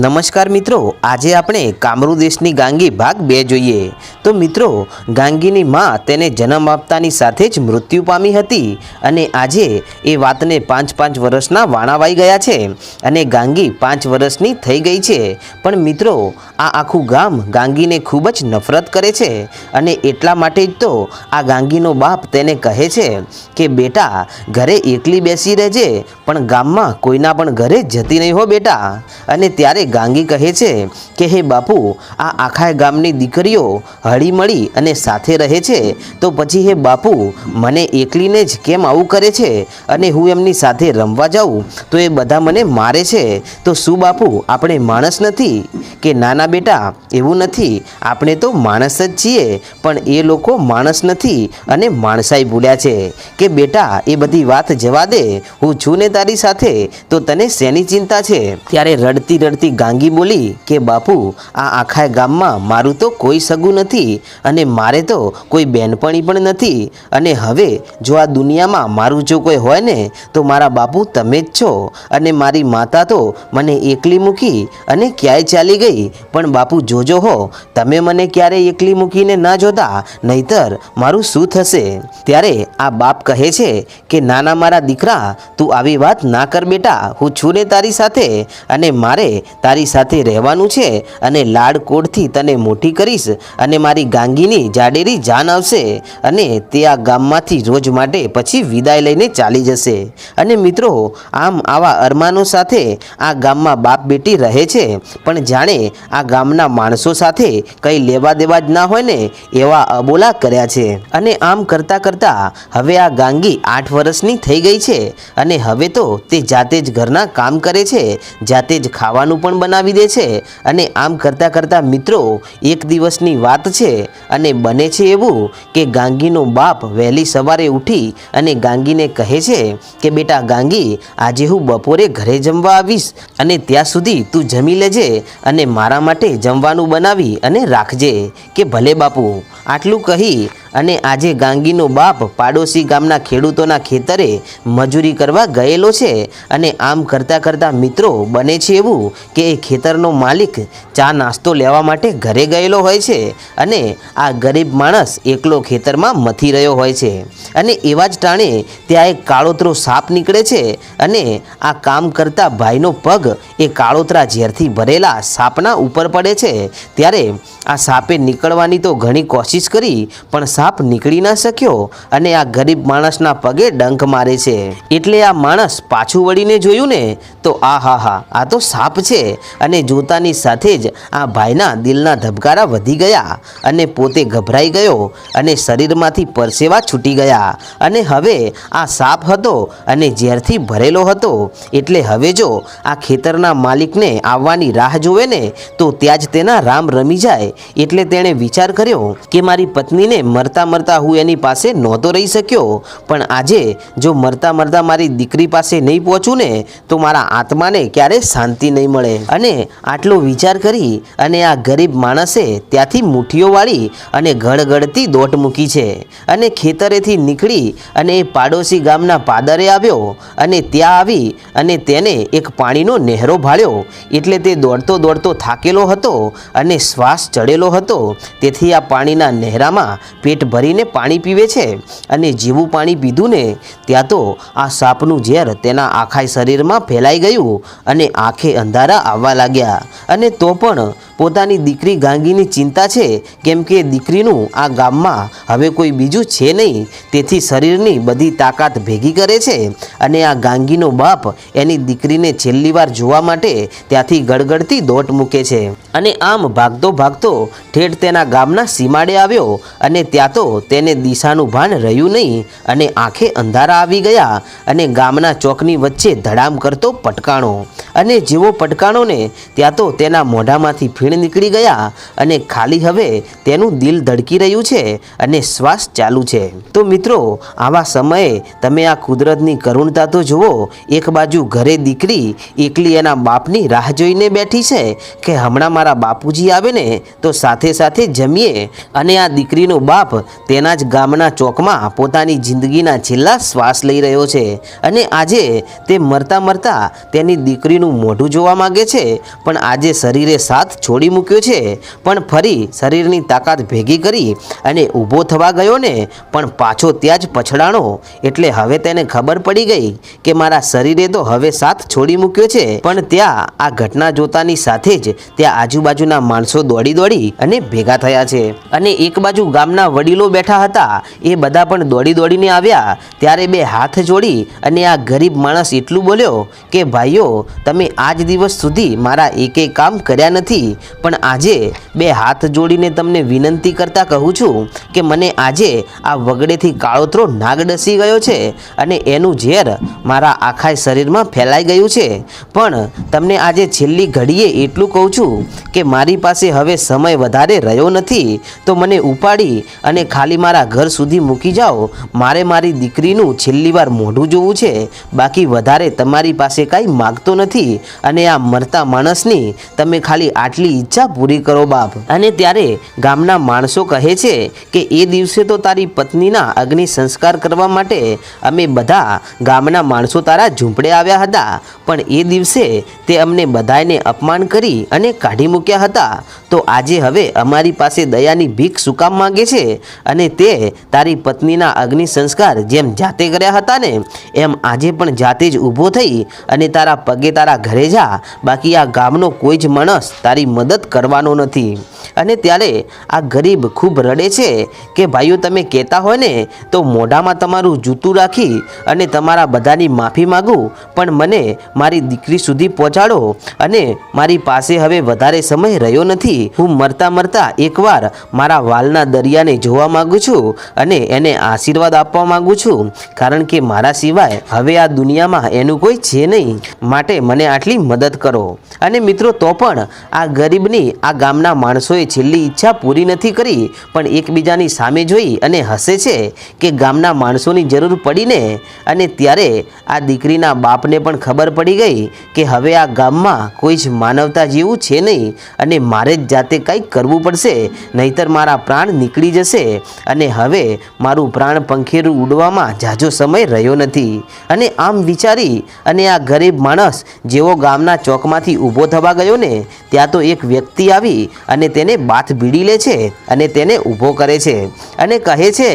નમસ્કાર મિત્રો, આજે આપણે કામરૂ દેશની ગાંગી ભાગ બે જોઈએ. તો મિત્રો, ગાંગીની માં તેને જન્મ આપતાની સાથે જ મૃત્યુ પામી હતી અને આજે એ વાતને પાંચ પાંચ વર્ષના વાણાવાઈ ગયા છે અને ગાંગી પાંચ વર્ષની થઈ ગઈ છે. પણ મિત્રો, આ આખું ગામ ગાંગીને ખૂબ જ નફરત કરે છે અને એટલા માટે જ તો આ ગાંગીનો બાપ તેને કહે છે કે, બેટા, ઘરે એકલી બેસી રહેજે, પણ ગામમાં કોઈના પણ ઘરે જતી નહીં હો બેટા. અને ત્યારે ગાંગી કહે છે કે, હે બાપુ, આ આખા ગામની દીકરીઓ હળીમળી અને સાથે રહે છે. તો પછી હે બાપુ, મને એકલીને જ કેમ આવું કરે છે? અને હું એમની સાથે રમવા જાઉં? તો એ બધા મને મારે છે. તો શું બાપુ, આપણે માણસ નથી? કે નાના બેટા, એવું નથી? આપણે તો માણસ જ છીએ, પણ એ લોકો માણસ નથી અને માણસાઈ ભૂલ્યા છે. કે બેટા, એ બધી વાત જવા દે. હું છું ને તારી સાથે. તો તને શેની ચિંતા છે? ત્યારે રડતી રડતી ગાંગી બોલી કે, બાપુ, આ આખા ગામમાં મારું તો કોઈ સગું નથી અને મારે તો કોઈ બેનપણી પણ નથી. અને હવે જો આ દુનિયામાં મારું જો કોઈ હોય ને, તો મારા બાપુ તમે જ છો. અને મારી માતા તો મને એકલી મૂકી અને ક્યાંય ચાલી ગઈ. પણ બાપુ, જોજો હો, તમે મને ક્યારે એકલી મૂકીને ના જોતા? નહીતર મારું શું થશે? ત્યારે આ બાપ કહે છે કે, નાના મારા દીકરા, તું આવી વાત ના કર બેટા. હું છું ને તારી સાથે અને મારે તારી સાથે રહેવાનું છે અને લાડકોડથી તને મોટી કરીશ અને મારી ગાંગીની જાડેરી જાન આવશે અને તે આ ગામમાંથી રોજ માટે પછી વિદાય લઈને ચાલી જશે. અને મિત્રો, આમ આવા અરમાનો સાથે આ ગામમાં બાપ બેટી રહે છે, પણ જાણે આ ગામના માણસો સાથે કંઈ લેવા દેવા જ ના હોય ને એવા અબોલા કર્યા છે. અને આમ કરતાં કરતાં હવે આ ગાંગી આઠ વર્ષની થઈ ગઈ છે અને હવે તો તે જાતે જ ઘરના કામ કરે છે, જાતે જ ખાવાનું પણ બનાવી દે છે અને આમ કરતાં કરતાં મિત્રો, એક દિવસની વાત છે અને બને છે એવું કે ગાંગીનો બાપ વહેલી સવારે ઉઠી અને ગાંગીને કહે છે કે, બેટા ગાંગી, આજે હું બપોરે ઘરે જમવા આવીશ અને ત્યાં સુધી તું જમી લેજે અને મારા માટે જમવાનું બનાવી અને રાખજે કે ભલે બાપુ. આટલું કહી અને આજે ગાંગીનો બાપ પાડોશી ગામના ખેડૂતોના ખેતરે મજૂરી કરવા ગયેલો છે અને આમ કરતાં કરતાં મિત્રો બને છે એવું કે એ ખેતરનો માલિક ચા નાસ્તો લેવા માટે ઘરે ગયેલો હોય છે અને આ ગરીબ માણસ એકલો ખેતરમાં મથી રહ્યો હોય છે. અને એવા જ ટાણે ત્યાં એક કાળોતરો સાપ નીકળે છે અને આ કામ કરતા ભાઈનો પગ એ કાળોતરા ઝેરથી ભરેલા સાપના ઉપર પડે છે. ત્યારે આ સાપે નીકળવાની તો ઘણી કોશિશ કરી પણ સાપ નીકળી ના શક્યો અને આ ગરીબ માણસના પગે ડંખ મારે છે. એટલે આ માણસ પાછું વળીને જોયું ને, તો આ હા હા, આ તો સાપ છે. અને જોતાની સાથે જ આ ભાઈના દિલના ધબકારા વધી ગયા અને પોતે ગભરાઈ ગયો અને શરીરમાંથી પરસેવા છૂટી ગયા. અને હવે આ સાપ હતો અને ઝેરથી ભરેલો હતો. એટલે હવે જો આ ખેતરના માલિકને આવવાની રાહ જોવે ને, તો ત્યાં જ તેના રામ રમી જાય. એટલે તેણે વિચાર કર્યો કે મારી પત્નીને મરતા મરતા હું એની પાસે નહોતો રહી શક્યો. પણ આજે જો મરતા મરતા મારી દીકરી પાસે નહીં પહોંચું ને, તો મારા આત્માને ક્યારે શાંતિ નહીં મળે. અને આટલો વિચાર કરી અને આ ગરીબ માણસે ત્યાંથી મુઠ્ઠીઓ વાળી અને ગળગળતી દોટ મૂકી છે. અને ખેતરેથી નીકળી અને એ પાડોશી ગામના પાદરે આવ્યો અને ત્યાં આવી અને તેને એક પાણીનો નહેરો ભાળ્યો. એટલે તે દોડતો દોડતો થાકેલો હતો અને શ્વાસ ચડેલો હતો. તેથી આ પાણીના નહેરામાં પેટ ભરીને પાણી પીવે છે અને જેવું પાણી પીધું ને ત્યાં તો આ સાપનું ઝેર તેના આખા શરીરમાં ફેલાઈ ગયું અને આંખે અંધારા આવવા લાગ્યા. અને તો પણ પોતાની દીકરી ગાંગીની ચિંતા છે, કેમ કે દીકરીનું આ ગામમાં હવે કોઈ બીજું છે નહીં. તેથી શરીરની બધી તાકાત ભેગી કરે છે અને આ ગાંગીનો બાપ એની દીકરીને છેલ્લી વાર જોવા માટે ત્યાંથી ગડગડતી દોટ મૂકે છે. અને આમ ભાગતો ભાગતો ઠેઠ તેના ગામના સીમાડે આવ્યો અને ત્યાં તો તેને દિશાનું ભાન રહ્યું નહીં અને આંખે અંધારા આવી ગયા અને ગામના ચોકની વચ્ચે ધડામ કરતો પટકાણો. અને જેવો પટકાણોને ત્યાં તો તેના મોઢામાંથી ફીણ ખીણ નીકળી ગયા અને ખાલી હવે તેનું દિલ ધડકી રહ્યું છે અને શ્વાસ ચાલુ છે. તો મિત્રો, આવા સમયે તમે આ કુદરતની કરુણતા તો જુઓ, એક બાજુ ઘરે દીકરી, એકલી એના બાપની રાહ જોઈને બેઠી છે કે હમણાં મારા બાપુજી આવે ને, તો સાથે સાથે જમીએ અને આ દીકરીનો બાપ તેના જ ગામના ચોકમાં પોતાની જિંદગીના છેલ્લા શ્વાસ લઈ રહ્યો છે અને આજે તે મરતા મરતા તેની દીકરીનું મોઢું જોવા માગે છે. પણ આજે શરીરે સાથ છોડી મૂક્યો છે. પણ ફરી શરીરની તાકાત ભેગી કરી અને ઊભો થવા ગયો ને, પણ પાછો ત્યાં જ પછડાણો. એટલે હવે તેને ખબર પડી ગઈ કે મારા શરીરે તો હવે સાથ છોડી મૂક્યો છે. પણ ત્યાં આ ઘટના જોતાની સાથે જ ત્યાં આજુબાજુના માણસો દોડી દોડી અને ભેગા થયા છે. અને એક બાજુ ગામના વડીલો બેઠા હતા. એ બધા પણ દોડી દોડીને આવ્યા. ત્યારે બે હાથ જોડી અને આ ગરીબ માણસ એટલું બોલ્યો કે, ભાઈઓ, તમે આજ દિવસ સુધી મારા એકે કામ કર્યા નથી. પણ આજે બે હાથ જોડીને તમને વિનંતી કરતા કહું છું કે મને આજે આ વગડેથી કાળોતરો નાગ ડસી ગયો છે અને એનું ઝેર મારા આખા શરીરમાં ફેલાઈ ગયું છે. પણ તમને આજે છેલ્લી ઘડીએ એટલું કહું છું કે મારી પાસે હવે સમય વધારે રહ્યો નથી, તો મને ઉપાડી અને ખાલી મારા ઘર સુધી મૂકી જાઓ. મારે મારી દીકરીનું છેલ્લી વાર મોઢું જોવું છે. બાકી વધારે તમારી પાસે કાંઈ માગતો નથી અને આ મરતા માણસની તમે ખાલી આટલી ઈચ્છા પૂરી કરો બાપ. અને ત્યારે ગામના માણસો કહે છે કે, એ દિવસે તો તારી પત્નીના અગ્નિ સંસ્કાર કરવા માટે અમે બધા ગામના માણસો તારા ઝૂંપડે આવ્યા હતા. પણ એ દિવસે તે અમને બધાને અપમાન કરી અને કાઢી મૂક્યા હતા. તો આજે હવે અમારી પાસે દયાની ભીખ શું કામ માંગે છે? અને તે તારી પત્નીના અગ્નિ સંસ્કાર જેમ જાતે કર્યા હતા ને, એમ આજે પણ જાતે જ ઊભો થઈ અને તારા પગે તારા ઘરે જા. બાકી આ ગામનો કોઈ જ માણસ તારી મદદ કરવાનો નથી. અને ત્યારે આ ગરીબ ખૂબ રડે છે કે, ભાઈઓ, તમે કહેતા હોય ને, તો મોઢામાં તમારું જૂતું રાખી અને તમારા બધાની માફી માગું, પણ મને મારી દીકરી સુધી પહોંચાડો અને મારી પાસે હવે વધારે સમય રહ્યો નથી. હું મરતા મરતા એકવાર મારા વાલના દરિયાને જોવા માગું છું અને એને આશીર્વાદ આપવા માગું છું, કારણ કે મારા સિવાય હવે આ દુનિયામાં એનું કોઈ છે નહીં. માટે મને આટલી મદદ કરો. અને મિત્રો, તો પણ આ ગરીબની આ ગામના માણસોએ છેલ્લી ઈચ્છા પૂરી નથી કરી, પણ એકબીજાની સામે જોઈ અને હસે છે કે ગામના માણસોની જરૂર પડીને અને ત્યારે આ દીકરીના બાપને પણ ખબર પડી ગઈ કે હવે આ ગામમાં કોઈ જ માનવતા જેવું છે નહીં અને મારે જ જાતે કંઈક કરવું પડશે, નહીતર મારા પ્રાણ નીકળી જશે અને હવે મારું પ્રાણ પંખેરું ઉડવામાં ઝાઝો સમય રહ્યો નથી. અને આમ વિચારી અને આ ગરીબ માણસ જેવો ગામના ચોકમાંથી ઊભો થવા ગયો ને, ત્યાં તો એક વ્યક્તિ આવી અને તેને બાથ ભીડી લે છે અને તેને ઊભો કરે છે અને કહે છે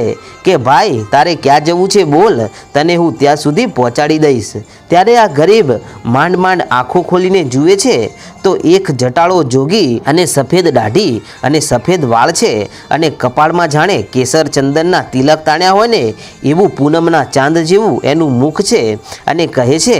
કે, ભાઈ, તારે ક્યાં જવું છે બોલ, તને હું ત્યાં સુધી પહોંચાડી દઈશ. ત્યારે આ ગરીબ માંડ માંડ આંખો ખોલીને જુએ છે તો એક જટાળો જોગી અને સફેદ દાઢી અને સફેદ વાળ છે અને કપાળમાં જાણે કેસર ચંદનના તિલક તાણ્યા હોય ને, એવું પૂનમના ચાંદ જેવું એનું મુખ છે અને કહે છે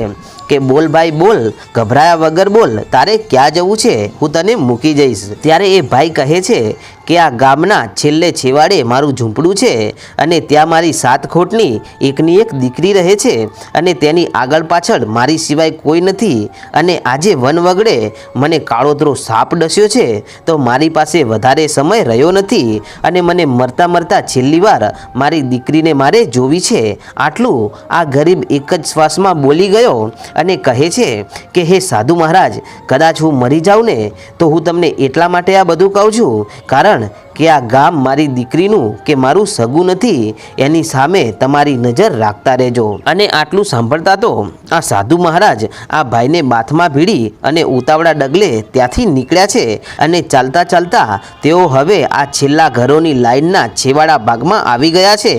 કે બોલ ભાઈ બોલ, ગભરાયા વગર બોલ, તારે ક્યાં જવું છે? હું તને મૂકી જઈશ. ત્યારે એ ભાઈ કહે છે કે આ ગામના છેલ્લે છેવાડે મારું ઝૂંપડું છે અને ત્યાં મારી સાત ખોટની એકની એક દીકરી રહે છે અને તેની આગળ પાછળ મારી સિવાય કોઈ નથી અને આજે વન વગડે મને કાળોતરો સાપ ડસ્યો છે તો મારી પાસે વધારે સમય રહ્યો નથી અને મને મરતા મરતા છેલ્લી વાર મારી દીકરીને મારે જોવી છે. આટલું આ ગરીબ એક જ શ્વાસમાં બોલી ગયો અને કહે છે કે, હે સાધુ મહારાજ, કદાચ હું મરી જાઉં ને તો હું તમને એટલા માટે આ બધું કહું છું. કારણ કે આ ગામ મારી દીકરીનું કે મારું સગું નથી, એની સામે તમારી નજર રાખતા રહેજો. અને આટલું સાંભળતા તો આ સાધુ મહારાજ આ ભાઈને બાથમાં ભીડી અને ઉતાવળા ડગલે ત્યાંથી નીકળ્યા છે અને ચાલતા ચાલતા તેઓ હવે આ છેલ્લા ઘરોની લાઈનના છેવાડા ભાગમાં આવી ગયા છે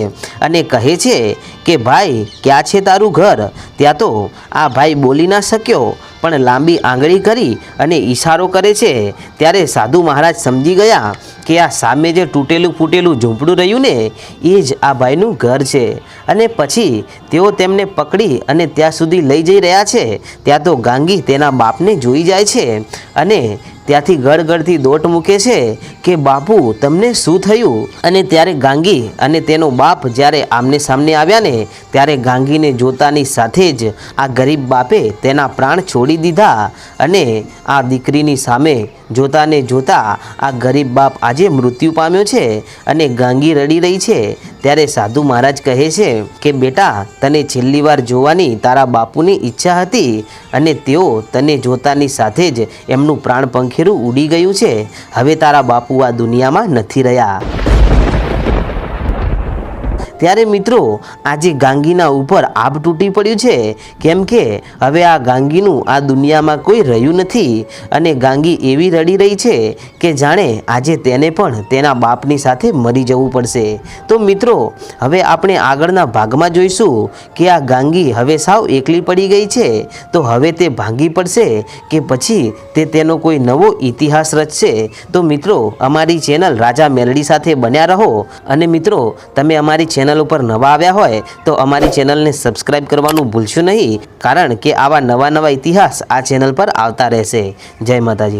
અને કહે છે કે, ભાઈ, ક્યાં છે તારું ઘર? ત્યાં તો આ ભાઈ બોલી ના શક્યો, પણ લાંબી આંગળી કરી અને ઈશારો કરે છે. ત્યારે સાધુ મહારાજ સમજી ગયા કે આ સામે જે તૂટેલું ફૂટેલું ઝૂંપડું રહ્યું ને, એ જ આ ભાઈનું ઘર છે. અને પછી તેઓ તેમને પકડી અને ત્યાં સુધી લઈ જઈ રહ્યા છે. ત્યાં તો ગાંગી તેના બાપને જોઈ જાય છે અને ત્યાંથી ગળગળથી દોટ મૂકે છે કે, બાપુ, તમને શું થયું? અને ત્યારે ગાંગી અને તેનો બાપ જ્યારે આમને સામને આવ્યા ને, ત્યારે ગાંગીને જોતાની સાથે જ આ ગરીબ બાપે તેના પ્રાણ છોડી દીધા અને આ દીકરીની સામે જોતાને જોતા આ ગરીબ બાપ આજે મૃત્યુ પામ્યો છે અને ગાંગી રડી રહી છે. ત્યારે સાધુ મહારાજ કહે છે કે, બેટા, તને છેલ્લી વાર જોવાની તારા બાપુની ઈચ્છા હતી અને તેઓ તને જોતાની સાથે જ એમનું પ્રાણ પંખેરું ઉડી ગયું છે. હવે તારા બાપુ આ દુનિયામાં નથી રહ્યા. ત્યારે મિત્રો, આજે ગાંગીના ઉપર આબ તૂટી પડ્યું છે. કેમ કે હવે આ ગાંગીનું આ દુનિયામાં કોઈ રહ્યું નથી અને ગાંગી એવી રડી રહી છે કે જાણે આજે તેને પણ તેના બાપની સાથે મરી જવું પડશે. તો મિત્રો, હવે આપણે આગળના ભાગમાં જોઈશું કે આ ગાંગી હવે સાવ એકલી પડી ગઈ છે. તો હવે તે ભાંગી પડશે કે પછી તે તેનો કોઈ નવો ઇતિહાસ રચશે. તો મિત્રો, અમારી ચેનલ રાજા મેલડી સાથે બન્યા રહો. અને મિત્રો, તમે અમારી ચેનલ ઉપર નવા આવ્યા હોય તો અમારી ચેનલને સબસ્ક્રાઇબ કરવાનું ભૂલશો નહીં, કારણ કે આવા નવા નવા ઇતિહાસ આ ચેનલ પર આવતા રહેશે. જય માતાજી.